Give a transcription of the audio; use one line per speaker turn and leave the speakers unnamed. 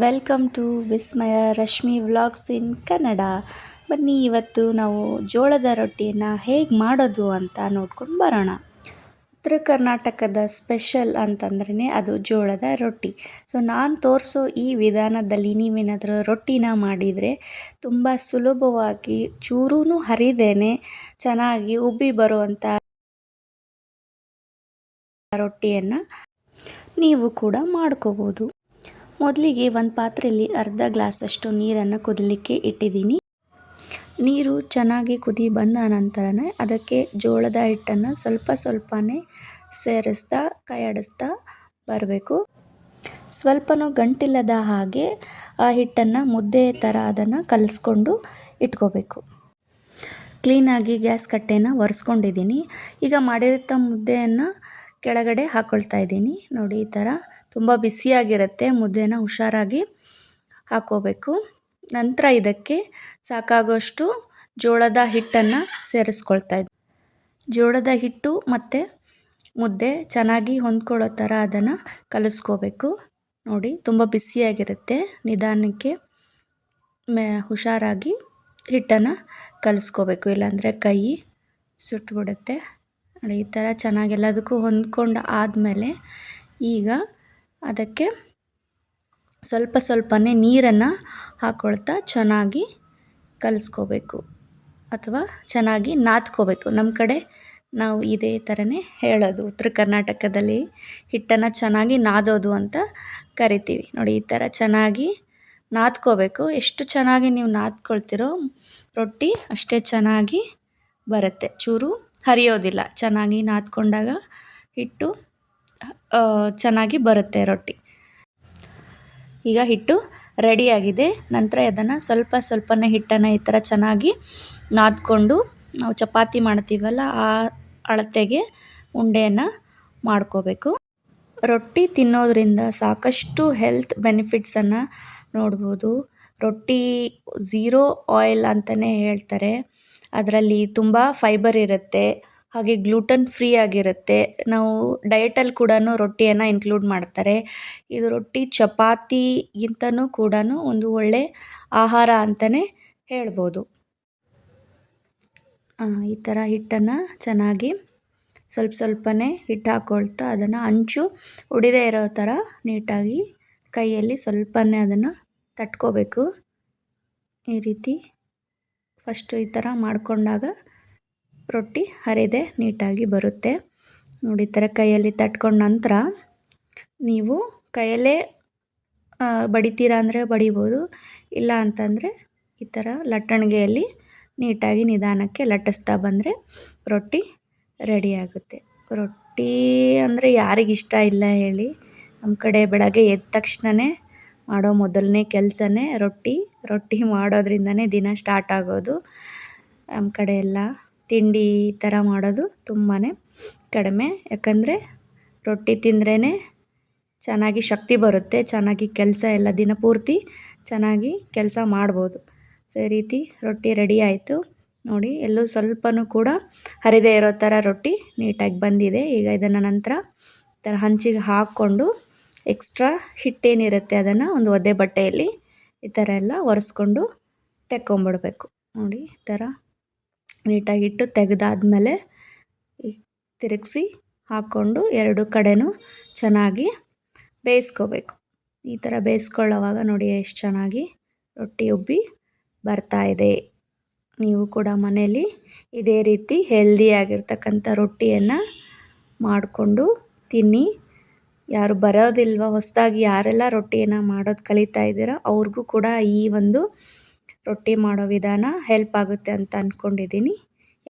Welcome to Vismaya Rashmi vlogs in Kannada ಬನ್ನಿ, ಇವತ್ತು ನಾವು ಜೋಳದ ರೊಟ್ಟಿಯನ್ನು ಹೇಗೆ ಮಾಡೋದು ಅಂತ ನೋಡ್ಕೊಂಡು ಬರೋಣ. ಉತ್ತರ ಕರ್ನಾಟಕದ ಸ್ಪೆಷಲ್ ಅಂತಂದ್ರೇ ಅದು ಜೋಳದ ರೊಟ್ಟಿ. ಸೊ ನಾನು ತೋರಿಸೋ ಈ ವಿಧಾನದಲ್ಲಿ ನೀವೇನಾದರೂ ರೊಟ್ಟಿನ ಮಾಡಿದರೆ ತುಂಬ ಸುಲಭವಾಗಿ ಚೂರೂ ಹರಿದೇನೆ ಚೆನ್ನಾಗಿ ಉಬ್ಬಿ ಬರುವಂಥ ರೊಟ್ಟಿಯನ್ನು ನೀವು ಕೂಡ ಮಾಡ್ಕೋಬೋದು. ಮೊದಲಿಗೆ ಒಂದು ಪಾತ್ರೆಯಲ್ಲಿ ಅರ್ಧ ಗ್ಲಾಸಷ್ಟು ನೀರನ್ನು ಕುದಲಿಕ್ಕೆ ಇಟ್ಟಿದ್ದೀನಿ. ನೀರು ಚೆನ್ನಾಗಿ ಕುದಿ ಬಂದ ನಂತರನೇ ಅದಕ್ಕೆ ಜೋಳದ ಹಿಟ್ಟನ್ನು ಸ್ವಲ್ಪ ಸ್ವಲ್ಪನೇ ಸೇರಿಸ್ತಾ, ಕೈಯಾಡಿಸ್ತಾ ಬರಬೇಕು. ಸ್ವಲ್ಪನೂ ಗಂಟಿಲ್ಲದ ಹಾಗೆ ಆ ಹಿಟ್ಟನ್ನು ಮುದ್ದೆ ಥರ ಅದನ್ನು ಕಲಿಸ್ಕೊಂಡು ಇಟ್ಕೋಬೇಕು. ಕ್ಲೀನಾಗಿ ಗ್ಯಾಸ್ ಕಟ್ಟೆನ ಒರೆಸ್ಕೊಂಡಿದ್ದೀನಿ. ಈಗ ಮಾಡಿರೋ ಮುದ್ದೆಯನ್ನು ಕೆಳಗಡೆ ಹಾಕ್ಕೊಳ್ತಾ ಇದ್ದೀನಿ. ನೋಡಿ, ಈ ಥರ ತುಂಬ ಬಿಸಿಯಾಗಿರುತ್ತೆ. ಮುದ್ದೆನ ಹುಷಾರಾಗಿ ಹಾಕ್ಕೋಬೇಕು ನಂತರ ಇದಕ್ಕೆ ಸಾಕಾಗೋಷ್ಟು ಜೋಳದ ಹಿಟ್ಟನ್ನು ಸೇರಿಸ್ಕೊಳ್ತಾ ಇದ್ದೀನಿ ಜೋಳದ ಹಿಟ್ಟು ಮತ್ತು ಮುದ್ದೆ ಚೆನ್ನಾಗಿ ಹೊಂದ್ಕೊಳ್ಳೋ ಥರ ಅದನ್ನು ಕಲಿಸ್ಕೋಬೇಕು. ನೋಡಿ, ತುಂಬ ಬಿಸಿಯಾಗಿರುತ್ತೆ. ನಿಧಾನಕ್ಕೆ ಮೇ, ಹುಷಾರಾಗಿ ಹಿಟ್ಟನ್ನು ಕಲಿಸ್ಕೋಬೇಕು. ಇಲ್ಲಾಂದರೆ ಕೈ ಸುಟ್ಬಿಡುತ್ತೆ. ನೋಡಿ, ಈ ಥರ ಚೆನ್ನಾಗಿ ಎಲ್ಲದಕ್ಕೂ ಹೊಂದ್ಕೊಂಡು ಆದಮೇಲೆ ಈಗ ಅದಕ್ಕೆ ಸ್ವಲ್ಪ ಸ್ವಲ್ಪನೇ ನೀರನ್ನು ಹಾಕ್ಕೊಳ್ತಾ ಚೆನ್ನಾಗಿ ಕಲಿಸ್ಕೋಬೇಕು ಅಥವಾ ಚೆನ್ನಾಗಿ ನಾದ್ಕೋಬೇಕು. ನಮ್ಮ ಕಡೆ ನಾವು ಇದೇ ಥರನೇ ಹೇಳೋದು. ಉತ್ತರ ಕರ್ನಾಟಕದಲ್ಲಿ ಹಿಟ್ಟನ್ನು ಚೆನ್ನಾಗಿ ನಾದೋದು ಅಂತ ಕರಿತೀವಿ. ನೋಡಿ, ಈ ಥರ ಚೆನ್ನಾಗಿ ನಾದ್ಕೋಬೇಕು. ಎಷ್ಟು ಚೆನ್ನಾಗಿ ನೀವು ನಾದ್ಕೊಳ್ತಿರೋ ರೊಟ್ಟಿ ಅಷ್ಟೇ ಚೆನ್ನಾಗಿ ಬರುತ್ತೆ. ಚೂರು ಹರಿಯೋದಿಲ್ಲ. ಚೆನ್ನಾಗಿ ನಾದ್ಕೊಂಡಾಗ ಹಿಟ್ಟು ಚೆನ್ನಾಗಿ ಬರುತ್ತೆ ರೊಟ್ಟಿ. ಈಗ ಹಿಟ್ಟು ರೆಡಿಯಾಗಿದೆ. ನಂತರ ಅದನ್ನು ಸ್ವಲ್ಪ ಸ್ವಲ್ಪನೇ ಹಿಟ್ಟನ್ನು ಈ ಥರ ಚೆನ್ನಾಗಿ ನಾದ್ಕೊಂಡು ನಾವು ಚಪಾತಿ ಮಾಡ್ತೀವಲ್ಲ, ಆ ಅಳತೆಗೆ ಉಂಡೆಯನ್ನು ಮಾಡ್ಕೋಬೇಕು. ರೊಟ್ಟಿ ತಿನ್ನೋದ್ರಿಂದ ಸಾಕಷ್ಟು ಹೆಲ್ತ್ ಬೆನಿಫಿಟ್ಸನ್ನು ನೋಡ್ಬೋದು. ರೊಟ್ಟಿ ಝೀರೋ ಆಯಿಲ್ ಅಂತಲೇ ಹೇಳ್ತಾರೆ. ಅದರಲ್ಲಿ ತುಂಬ ಫೈಬರ್ ಇರುತ್ತೆ, ಹಾಗೆ ಗ್ಲೂಟನ್ ಫ್ರೀ ಆಗಿರುತ್ತೆ. ನಾವು ಡಯಟಲ್ಲಿ ಕೂಡ ರೊಟ್ಟಿಯನ್ನು ಇನ್ಕ್ಲೂಡ್ ಮಾಡ್ತಾರೆ. ಇದು ರೊಟ್ಟಿ ಚಪಾತಿಗಿಂತನೂ ಕೂಡ ಒಂದು ಒಳ್ಳೆ ಆಹಾರ ಅಂತಲೇ ಹೇಳ್ಬೋದು. ಈ ಥರ ಹಿಟ್ಟನ್ನು ಚೆನ್ನಾಗಿ ಸ್ವಲ್ಪ ಸ್ವಲ್ಪನೇ ಹಿಟ್ಟು ಹಾಕ್ಕೊಳ್ತಾ ಅದನ್ನು ಅಂಚು ಉಡಿದೇ ಇರೋ ಥರ ನೀಟಾಗಿ ಕೈಯಲ್ಲಿ ಸ್ವಲ್ಪನೇ ಅದನ್ನು ತಟ್ಕೋಬೇಕು. ಈ ರೀತಿ ಫಸ್ಟು ಈ ಥರ ಮಾಡಿಕೊಂಡಾಗ ರೊಟ್ಟಿ ಹರಿದೆ ನೀಟಾಗಿ ಬರುತ್ತೆ. ನೋಡಿ ಈ ಥರ ಕೈಯಲ್ಲಿ ತಟ್ಕೊಂಡ ನಂತರ ನೀವು ಕೈಯಲ್ಲೇ ಬಡಿತೀರಾ ಅಂದರೆ ಬಡಿಬೋದು, ಇಲ್ಲ ಅಂತಂದರೆ ಈ ಥರ ಲಟ್ಟಣಿಗೆಯಲ್ಲಿ ನೀಟಾಗಿ ನಿಧಾನಕ್ಕೆ ಲಟ್ಟಿಸ್ತಾ ಬಂದರೆ ರೊಟ್ಟಿ ರೆಡಿಯಾಗುತ್ತೆ ರೊಟ್ಟಿ ಅಂದರೆ ಯಾರಿಗಿಷ್ಟ ಇಲ್ಲ ಹೇಳಿ. ನಮ್ಮ ಕಡೆ ಬೆಳಗ್ಗೆ ಎದ್ದ ತಕ್ಷಣವೇ ಮಾಡೋ ಮೊದಲನೇ ಕೆಲಸನೇ ರೊಟ್ಟಿ. ರೊಟ್ಟಿ ಮಾಡೋದ್ರಿಂದನೇ ದಿನ ಸ್ಟಾರ್ಟ್ ಆಗೋದು. ನಮ್ಮ ಕಡೆ ಎಲ್ಲ ತಿಂಡಿ ಈ ಥರ ಮಾಡೋದು ತುಂಬಾ ಕಡಿಮೆ. ಯಾಕಂದರೆ ರೊಟ್ಟಿ ತಿಂದ್ರೇ ಚೆನ್ನಾಗಿ ಶಕ್ತಿ ಬರುತ್ತೆ, ಚೆನ್ನಾಗಿ ಕೆಲಸ ಎಲ್ಲ ದಿನ ಪೂರ್ತಿ ಚೆನ್ನಾಗಿ ಕೆಲಸ ಮಾಡ್ಬೋದು. ಸೊ, ಈ ರೀತಿ ರೊಟ್ಟಿ ರೆಡಿ ಆಯಿತು. ನೋಡಿ, ಎಲ್ಲೂ ಸ್ವಲ್ಪನೂ ಕೂಡ ಹರಿದೇ ಇರೋ ಥರ ರೊಟ್ಟಿ ನೀಟಾಗಿ ಬಂದಿದೆ. ಈಗ ಇದನ್ನು ನಂತರ ಈ ಥರ ಹಂಚಿಗೆ ಹಾಕ್ಕೊಂಡು ಎಕ್ಸ್ಟ್ರಾ ಹಿಟ್ಟೇನಿರುತ್ತೆ ಅದನ್ನು ಒಂದು ಒದ್ದೆ ಬಟ್ಟೆಯಲ್ಲಿ ಈ ಥರ ಎಲ್ಲ ಒರೆಸ್ಕೊಂಡು ತೆಕ್ಕೊಂಬಿಡ್ಬೇಕು. ನೋಡಿ, ಈ ಥರ ನೀಟಾಗಿಟ್ಟು ತೆಗೆದಾದ್ಮೇಲೆ ತಿರುಗಿಸಿ ಹಾಕ್ಕೊಂಡು ಎರಡು ಕಡೆನೂ ಚೆನ್ನಾಗಿ ಬೇಯಿಸ್ಕೋಬೇಕು. ಈ ಥರ ಬೇಯಿಸ್ಕೊಳ್ಳೋವಾಗ ನೋಡಿ, ಎಷ್ಟು ಚೆನ್ನಾಗಿ ರೊಟ್ಟಿ ಉಬ್ಬಿ ಬರ್ತಾ ಇದೆ. ನೀವು ಕೂಡ ಮನೆಯಲ್ಲಿ ಇದೇ ರೀತಿ ಹೆಲ್ದಿಯಾಗಿರ್ತಕ್ಕಂಥ ರೊಟ್ಟಿಯನ್ನು ಮಾಡಿಕೊಂಡು ತಿನ್ನಿ. ಯಾರು ಬರೋದಿಲ್ವ, ಹೊಸದಾಗಿ ಯಾರೆಲ್ಲ ರೊಟ್ಟಿಯನ್ನು ಮಾಡೋದು ಕಲಿತಾ ಇದ್ದೀರೋ ಅವ್ರಿಗೂ ಕೂಡ ಈ ಒಂದು ರೊಟ್ಟಿ ಮಾಡೋ ವಿಧಾನ ಹೆಲ್ಪ್ ಆಗುತ್ತೆ ಅಂತ ಅಂದ್ಕೊಂಡಿದ್ದೀನಿ